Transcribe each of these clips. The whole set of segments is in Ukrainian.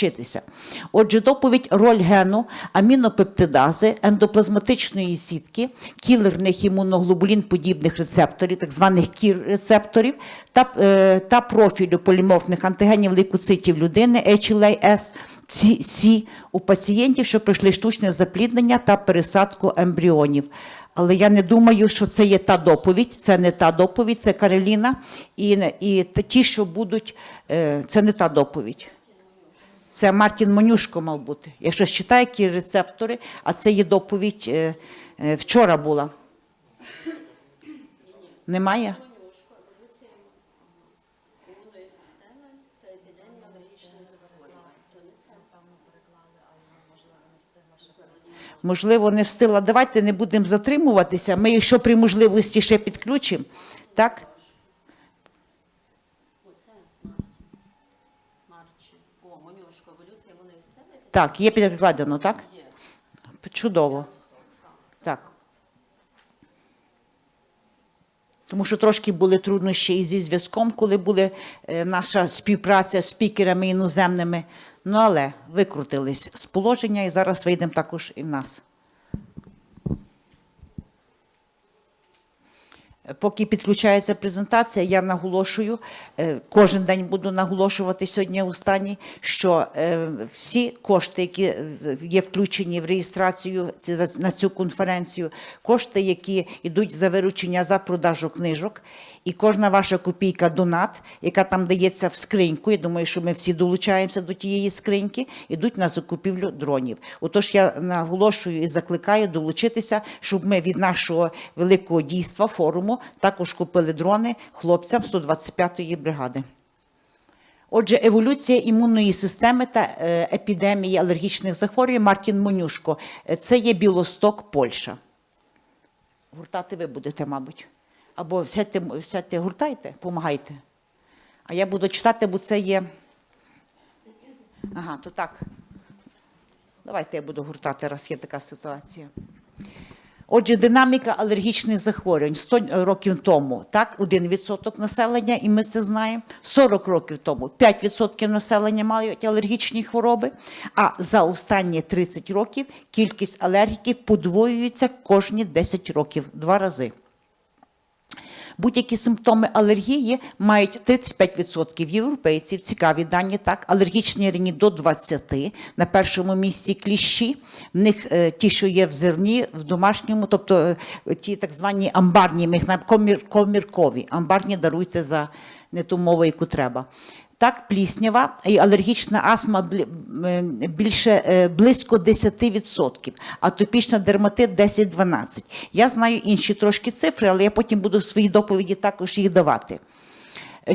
долучитися. Отже, доповідь роль гену, амінопептидази, ендоплазматичної сітки, кілерних імуноглобулін подібних рецепторів, так званих кір-рецепторів, та, е, та профілю поліморфних антигенів лейкоцитів людини HLA-S, Ці- у пацієнтів, що пройшли штучне запліднення та пересадку ембріонів. Але я не думаю, що це є та доповідь. Це не та доповідь, це Кароліна. І, і ті, що будуть, е, це не та доповідь. Це Мартін Монюшко мав бути. Якщо читає які рецептори, а це є доповідь е, е, вчора була. Немає? Можливо, не встигла. Давайте не будемо затримуватися. Ми, якщо при можливості ще підключимо, так? Марчі. О, Монюшко, еволюція вони встигли? Так, є перекладено, так? Чудово. Так. Тому що трошки були труднощі і зі зв'язком, коли була наша співпраця з спікерами іноземними. Ну, але викрутились з положення і зараз вийдемо також і в нас. Поки підключається презентація, я наголошую, е, кожен день буду наголошувати сьогодні у стані, що е, всі кошти, які є включені в реєстрацію на цю конференцію, кошти, які йдуть за виручення за продажу книжок, і кожна ваша копійка донат, яка там дається в скриньку, я думаю, що ми всі долучаємося до тієї скриньки, йдуть на закупівлю дронів. Отож, я наголошую і закликаю долучитися, щоб ми від нашого великого дійства форуму також купили дрони хлопцям 125-ї бригади. Отже, еволюція імунної системи та е, епідемії алергічних захворювань Мартін Монюшко. Е, Це є Білосток, Польща. Гуртати ви будете, мабуть. Або сядьте, сядьте гуртайте, помагайте. А я буду читати, бо це є. Ага, то так. Давайте я буду гуртати, раз є така ситуація. Отже, динаміка алергічних захворювань 100 років тому, так, 1% населення, і ми це знаємо. 40 років тому 5% населення мають алергічні хвороби. А за останні 30 років кількість алергіків подвоюється кожні 10 років, два рази. Будь-які симптоми алергії мають 35% європейців. Цікаві дані. Так, алергічні рині до 20%. На першому місці кліщі. В них е, ті, що є в зерні, в домашньому, тобто е, ті так звані амбарні, ми їх коміркові. Амбарні даруйте за не ту мову, яку треба. Так, пліснява і алергічна астма більше е, близько 10%, атопічна дерматит 10-12. Я знаю інші трошки цифри, але я потім буду в своїй доповіді також їх давати.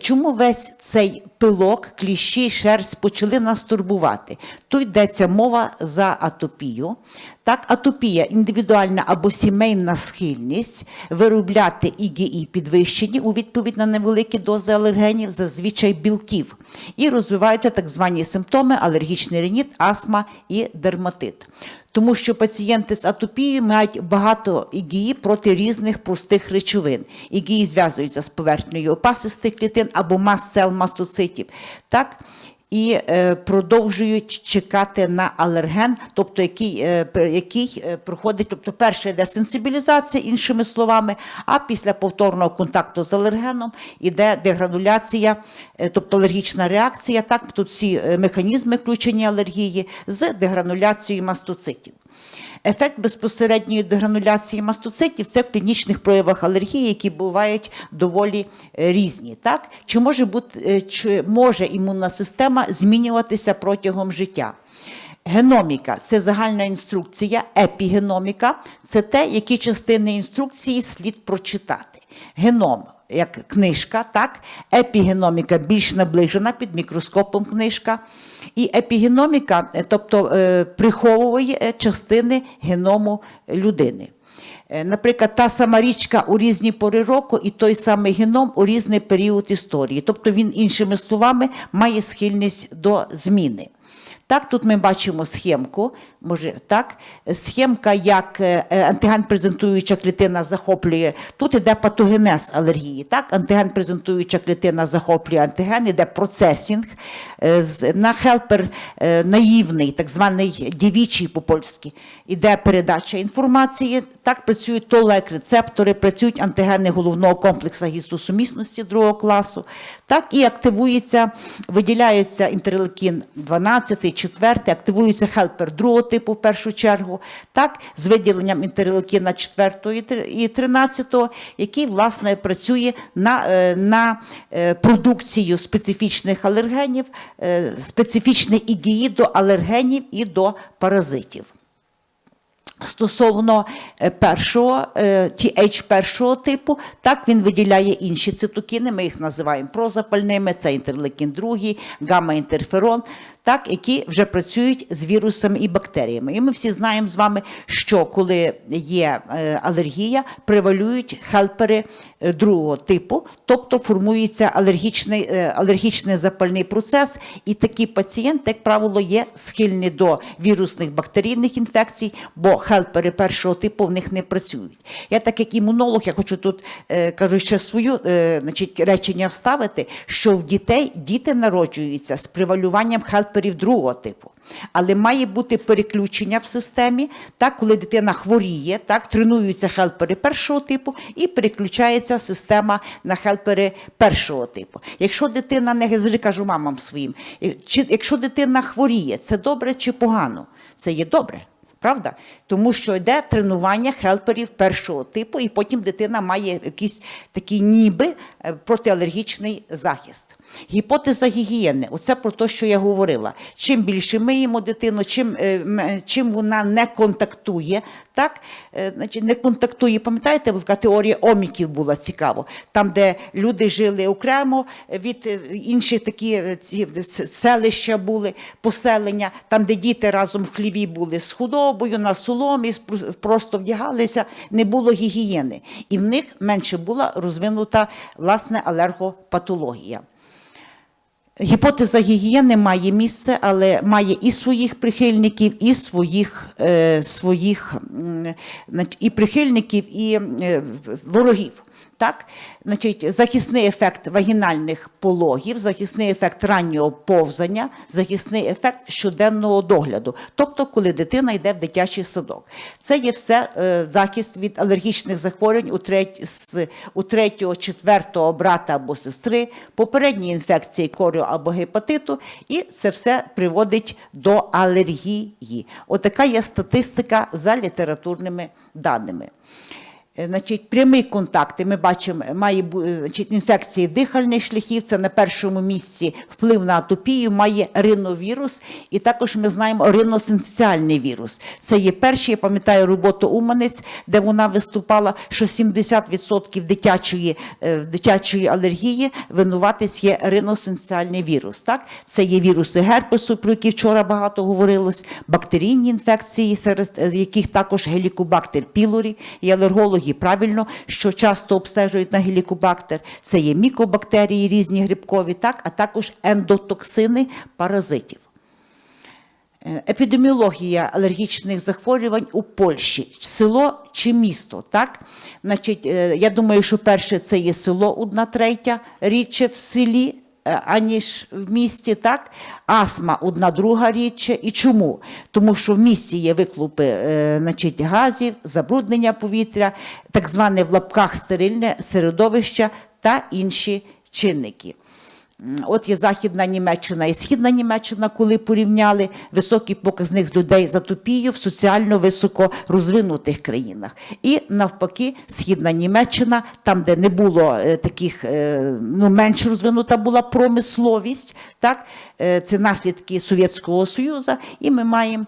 Чому весь цей пилок, кліщі, шерсть почали нас турбувати? Тут йдеться мова за атопію. Так, атопія індивідуальна або сімейна схильність виробляти ІГІ підвищені у відповідь на невеликі дози алергенів, зазвичай білків. І розвиваються так звані симптоми алергічний реніт, астма і дерматит. Тому що пацієнти з атопією мають багато ігії проти різних простих речовин. Ігії зв'язуються з поверхнею опасистих клітин або мас-сел мастоцитів. Так? І е, продовжують чекати на алерген, тобто який, е, який е, проходить, тобто перша йде сенсибілізація, іншими словами, а після повторного контакту з алергеном іде дегрануляція, тобто алергічна реакція. Так, тут е, механізми включення алергії з дегрануляцією мастоцитів. Ефект безпосередньої дегрануляції мастоцитів це в клінічних проявах алергії, які бувають доволі е, різні. Так? Чи може бути е, чи може імунна система змінюватися протягом життя? Геноміка це загальна інструкція, епігеноміка це те, які частини інструкції слід прочитати. Геном як книжка, так? епігеноміка більш наближена під мікроскопом книжка. І епігеноміка, е, тобто е, приховує е, частини геному людини. Наприклад, та сама річка у різні пори року і той самий геном у різний період історії. Тобто він, іншими словами, має схильність до зміни. Так, тут ми бачимо схемку. Може, так, схемка, як е, е, антиген презентуюча клітина захоплює. Тут іде патогенез алергії. Так, антиген презентуюча клітина захоплює антиген, іде процесінг. Е, На хелпер наївний, так званий дівічий по-польськи, іде передача інформації. Так працюють толек рецептори, працюють антигени головного комплексу гістосумісності другого класу. Так і активується, виділяється інтерлейкін 12, 4, активується хелпер другого типу в першу чергу, так, з виділенням інтерлейкіна 4 і 13, який, власне, працює на, е, на е, продукцію специфічних алергенів, е, специфічних ігії до алергенів і до паразитів. Стосовно першого, TH першого типу, так він виділяє інші цитокіни, ми їх називаємо прозапальними, це інтерлейкін 2, гамма-інтерферон, так, які вже працюють з вірусами і бактеріями. І ми всі знаємо з вами, що коли є е, алергія, превалюють хелпери е, другого типу, тобто формується алергічний, е, алергічний запальний процес, і такі пацієнти, як правило, є схильні до вірусних бактерійних інфекцій, бо хелпери першого типу в них не працюють. Я, так як імунолог, я хочу тут кажу ще свою значить, речення вставити, що в дітей діти народжуються з превалюванням хелперів другого типу. Але має бути переключення в системі, так, коли дитина хворіє, так, тренуються хелпери першого типу і переключається система на хелпери першого типу. Якщо дитина не завжди кажу мамам своїм, чи, якщо дитина хворіє, це добре чи погано? Це є добре. Правда? Тому що йде тренування хелперів першого типу, і потім дитина має якийсь такий ніби е, протиалергічний захист. Гіпотеза гігієни оце про те, що я говорила. Чим більше миємо дитину, чим, е, чим вона не контактує, так? Е, Значить, не контактує. Пам'ятаєте, така теорія оміків була цікаво, там, де люди жили окремо від е, інших такі е, селища були, поселення, там, де діти разом в хліві були з худобою, на соломі, просто вдягалися, не було гігієни. І в них менше була розвинута власне алергопатологія. Гіпотеза гігієни має місце, але має і своїх прихильників, і своїх, е, своїх і прихильників, і е, ворогів. Так? Значить, захисний ефект вагінальних пологів, захисний ефект раннього повзання, захисний ефект щоденного догляду, тобто, коли дитина йде в дитячий садок. Це є все е, захист від алергічних захворювань у, треть, з, у третього, четвертого брата або сестри, попередні інфекції корю або гепатиту, і це все приводить до алергії. Отака є статистика за літературними даними. Е, Значить, прямі контакти ми бачимо, має е, значить, інфекції дихальних шляхів. Це на першому місці вплив на атопію, має риновірус, і також ми знаємо риносенціальний вірус. Це є перший, я пам'ятаю роботу Уманець, де вона виступала, що 70% дитячої, е, дитячої алергії винуватець є риносенціальний вірус. Так? Це є віруси герпесу, про які вчора багато говорилось, бактерійні інфекції, серед яких також гелікобактер пілорі, і алергологи правильно, що часто обстежують на гелікобактер. Це є мікобактерії різні грибкові, так? а також ендотоксини паразитів. Е, Епідеміологія алергічних захворювань у Польщі. Село чи місто? Так? Значить, е, я думаю, що перше це є село, одна третя, рідше в селі, аніж в місті. Так? Астма одна друга річчя. І чому? Тому що в місті є виклупи е, значить, газів, забруднення повітря, так зване в лапках стерильне середовище та інші чинники. От є Західна Німеччина і Східна Німеччина, коли порівняли високий показник з людей за тупію в соціально високо розвинутих країнах. І навпаки, Східна Німеччина, там, де не було е, таких, е, ну менш розвинута була промисловість, так, е, це наслідки Совєтського Союзу, і ми маємо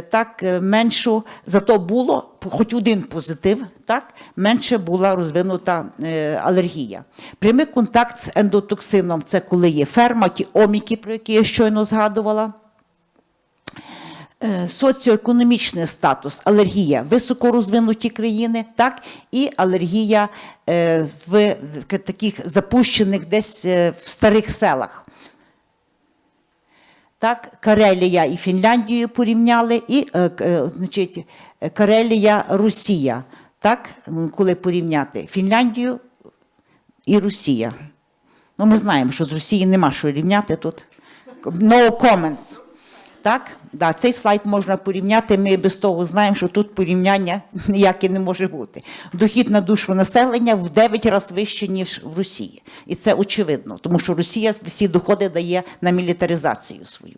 так е, меншу, зато було хоч один позитив, так, менше була розвинута е, алергія. Прямий контакт з ендотоксином це коли є ферма, ті оміки, про які я щойно згадувала. Е, Соціоекономічний статус, алергія високорозвинуті країни, так, і алергія е, в таких запущених десь е, в старих селах. Так, Карелія і Фінляндію порівняли, і е, е, значить, Карелія, Росія. Так, коли порівняти Фінляндію і Росія. Ну, ми знаємо, що з Росії нема що рівняти тут. No comments. Так, да, цей слайд можна порівняти. Ми без того знаємо, що тут порівняння ніяке не може бути. Дохід на душу населення в 9 разів вище, ніж в Росії. І це очевидно, тому що Росія всі доходи дає на мілітаризацію свою.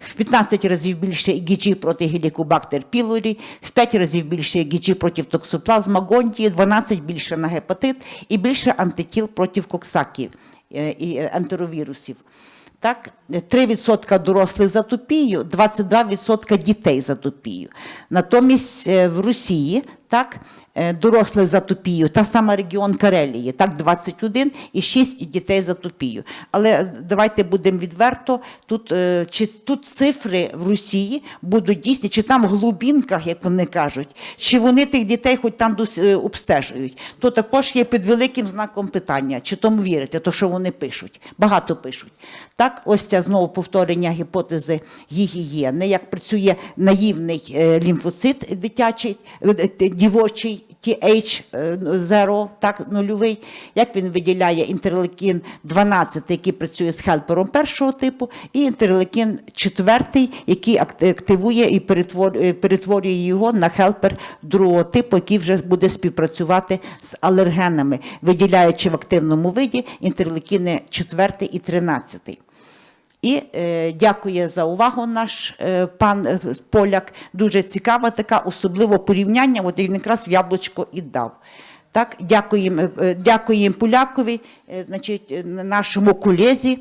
В 15 разів більше ІГГ проти гелікобактер пілорі, в 5 разів більше ІГГ проти токсоплазма гонтії, 12 більше на гепатит і більше антитіл проти коксаків е, і е, ентеровірусів. Так, 3% дорослих за тупію, 22% дітей за тупію. Натомість е, в Росії так, е, дорослих за тупію, та сама регіон Карелії, так, 21 і 6 дітей за тупію. Але е, давайте будемо відверто, тут, е, чи тут цифри в Росії будуть дійсні, чи там в глубінках, як вони кажуть, чи вони тих дітей хоч там обстежують, то також є під великим знаком питання, чи тому вірити, то що вони пишуть. Багато пишуть. Так, ось це знову повторення гіпотези гігієни, як працює наївний лімфоцит дитячий, дівочий. TH0, так, нульовий, як він виділяє інтерлейкін 12, який працює з хелпером першого типу, і інтерлейкін 4, який активує і перетворює, перетворює його на хелпер другого типу, який вже буде співпрацювати з алергенами, виділяючи в активному виді інтерлейкіни 4 і 13. І е, дякує за увагу наш е, пан е, поляк. Дуже цікава така, особливо порівняння. От він якраз в яблучко і дав. Так, дякуємо, е, дякуємо полякові, е, значить, нашому колезі,